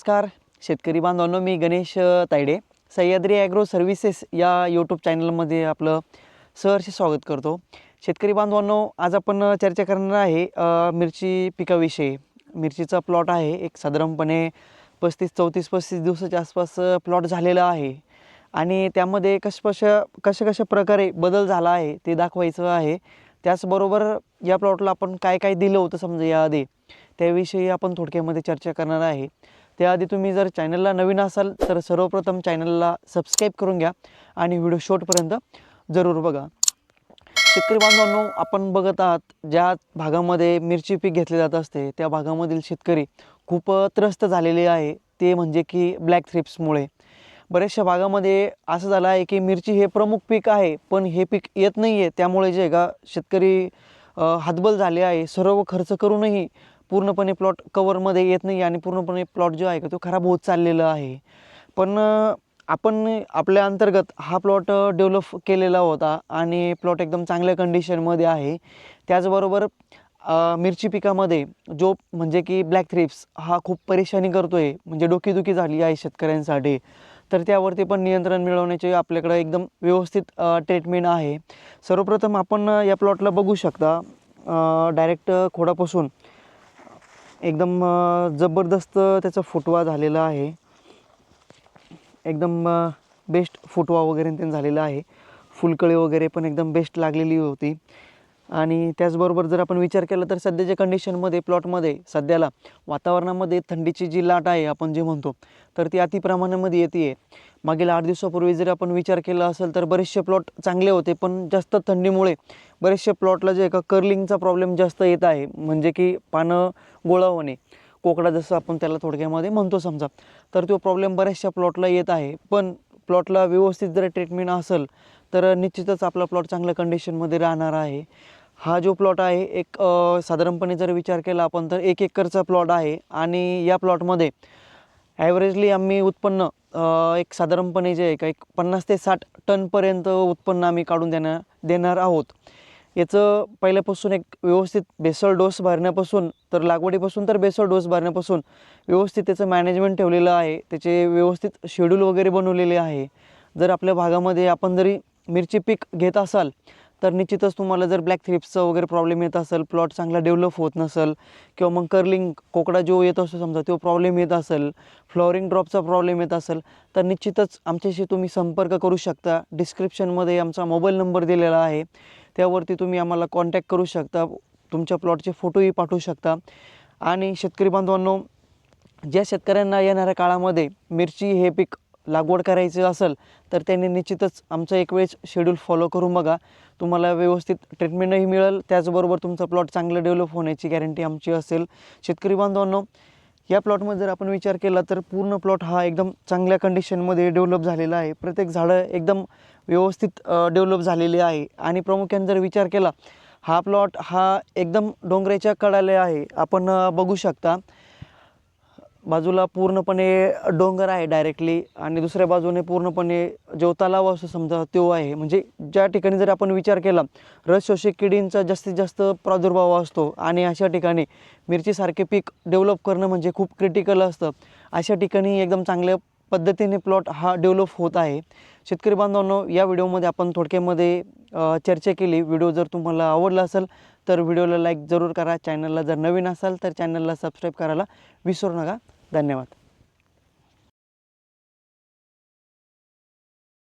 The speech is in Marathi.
नमस्कार. शेतकरी बांधवांनो मी गणेश तायडे. सह्याद्री ॲग्रो सर्व्हिसेस या यूट्यूब चॅनलमध्ये आपलं सहर्ष स्वागत करतो. शेतकरी बांधवांनो आज आपण चर्चा करणार आहे मिरची पिकाविषयी. मिरचीचा प्लॉट आहे एक साधारणपणे पस्तीस चौतीस पस्तीस दिवसाच्या आसपास प्लॉट झालेला आहे. आणि त्यामध्ये कशा कशा कशा कशा प्रकारे बदल झाला आहे ते दाखवायचं आहे. त्याचबरोबर या प्लॉटला आपण काय काय दिलं होतं समजा याआधी त्याविषयी आपण थोडक्यामध्ये चर्चा करणार आहे. त्याआधी तुम्ही जर चॅनलला नवीन असाल तर सर्वप्रथम चॅनलला सबस्क्राईब करून घ्या आणि व्हिडिओ शॉर्टपर्यंत जरूर बघा. शेतकरी बांधवांनो आपण बघत आहात ज्या भागामध्ये मिरची पीक घेतले जात असते त्या भागामधील शेतकरी खूप त्रस्त झालेले आहे. ते म्हणजे की ब्लॅक थ्रिप्समुळे बऱ्याचशा भागामध्ये असं झालं आहे की मिरची हे प्रमुख पीक आहे पण हे पीक येत नाही आहे त्यामुळे जे आहे का शेतकरी हातबल झाले आहे. सर्व खर्च करूनही पूर्णपणे प्लॉट कवरमध्ये येत नाही आणि पूर्णपणे प्लॉट जो आहे का तो खराब होत चाललेला आहे. पण आपण आपल्या अंतर्गत हा प्लॉट डेव्हलप केलेला होता आणि प्लॉट एकदम चांगल्या कंडिशनमध्ये आहे. त्याचबरोबर मिरची पिकामध्ये जो म्हणजे की ब्लॅक थ्रिप्स हा खूप परेशानी करतो आहे म्हणजे डोकीदुखी झाली आहे शेतकऱ्यांसाठी. तर त्यावरती पण नियंत्रण मिळवण्याचे आपल्याकडं एकदम व्यवस्थित ट्रीटमेंट आहे. सर्वप्रथम आपण या प्लॉटला बघू शकता. डायरेक्ट खोडापासून. एकदम जबरदस्त त्याचा फुटवा झालेला आहे. एकदम बेस्ट फुटवा वगैरे त्यांनी झालेला आहे. फुलकळी वगैरे पण एकदम बेस्ट लागलेली होती. आणि त्याचबरोबर जर आपण विचार केला तर सध्याच्या कंडिशनमध्ये प्लॉटमध्ये सध्याला वातावरणामध्ये थंडीची जी लाट आहे आपण जे म्हणतो तर ती अतिप्रमाणामध्ये येते आहे मागील आठ दिवसापूर्वी जर आपण विचार केला असेल तर बरेचसे प्लॉट चांगले होते पण जास्त थंडीमुळे बरेचसे प्लॉटला जे का कर्लिंगचा प्रॉब्लेम जास्त येत आहे म्हणजे की पानं गोळा होणे. कोकडा जसं आपण त्याला थोडक्यामध्ये म्हणतो समजा तर तो प्रॉब्लेम बऱ्याचशा प्लॉटला येत आहे. पण प्लॉटला व्यवस्थित जर ट्रीटमेंट असेल तर निश्चितच आपला प्लॉट चांगल्या कंडिशनमध्ये राहणार आहे. हा जो प्लॉट आहे एक साधारणपणे जर विचार केला आपण तर एक एकरचा प्लॉट आहे आणि या प्लॉटमध्ये ॲव्हरेजली आम्ही उत्पन्न एक साधारणपणे जे आहे का एक पन्नास ते साठ टनपर्यंत उत्पन्न आम्ही काढून देणार देणार आहोत. याचं पहिल्यापासून एक व्यवस्थित बेसळ डोस भरण्यापासून तर लागवडीपासून तर बेसळ डोस भरण्यापासून व्यवस्थित त्याचं मॅनेजमेंट ठेवलेलं आहे. त्याचे व्यवस्थित शेड्यूल वगैरे बनवलेले आहे. जर आपल्या भागामध्ये आपण जरी मिरची पीक घेत असाल तर निश्चितच तुम्हाला जर ब्लॅक थ्रिप्सचा वगैरे प्रॉब्लेम येत असेल प्लॉट चांगला डेव्हलप होत नसेल किंवा मग कर्लिंग कोकडा जो येत असतो समजा तो प्रॉब्लेम येत असेल फ्लॉवरिंग ड्रॉपचा प्रॉब्लेम येत असेल तर निश्चितच आमच्याशी तुम्ही संपर्क करू शकता. डिस्क्रिप्शनमध्ये आमचा मोबाईल नंबर दिलेला आहे. त्यावरती तुम्ही आम्हाला कॉन्टॅक्ट करू शकता. तुमच्या प्लॉटचे फोटोही पाठवू शकता. आणि शेतकरी बांधवांनो ज्या शेतकऱ्यांना येणाऱ्या काळामध्ये मिरची हे पीक लागवड करायचं असेल तर त्यांनी निश्चितच आमचं एक वेळेस शेड्यूल फॉलो करून बघा. तुम्हाला व्यवस्थित ट्रीटमेंटही मिळेल. त्याचबरोबर तुमचा प्लॉट चांगलं डेव्हलप होण्याची गॅरंटी आमची असेल. शेतकरी बांधवांनो या प्लॉटमध्ये जर आपण विचार केला तर पूर्ण प्लॉट हा एकदम चांगल्या कंडिशनमध्ये डेव्हलप झालेला आहे. प्रत्येक झाडं एकदम व्यवस्थित डेव्हलप झालेली आहे. आणि प्रामुख्याने जर विचार केला हा प्लॉट हा एकदम डोंगराच्या कडाला आहे. आपण बघू शकता. बाजूला पूर्णपणे डोंगर आहे डायरेक्टली आणि दुसऱ्या बाजूने पूर्णपणे जो तलाव असतो समजा तो आहे. म्हणजे ज्या ठिकाणी जर आपण विचार केला रस शोषक किडींचा जास्तीत जास्त प्रादुर्भाव असतो आणि अशा ठिकाणी मिरचीसारखे पीक डेव्हलप करणं म्हणजे खूप क्रिटिकल असतं. अशा ठिकाणी एकदम चांगल्या पद्धतीने प्लॉट हा डेव्हलप होत आहे. शेतकरी बांधवांनो या व्हिडिओमध्ये आपण थोडक्यामध्ये चर्चा केली. व्हिडिओ जर तुम्हाला आवडला असेल तर व्हिडिओला लाईक जरूर करा. चॅनलला जर नवीन असाल तर चॅनलला सबस्क्राईब करायला विसरू नका. धन्यवाद.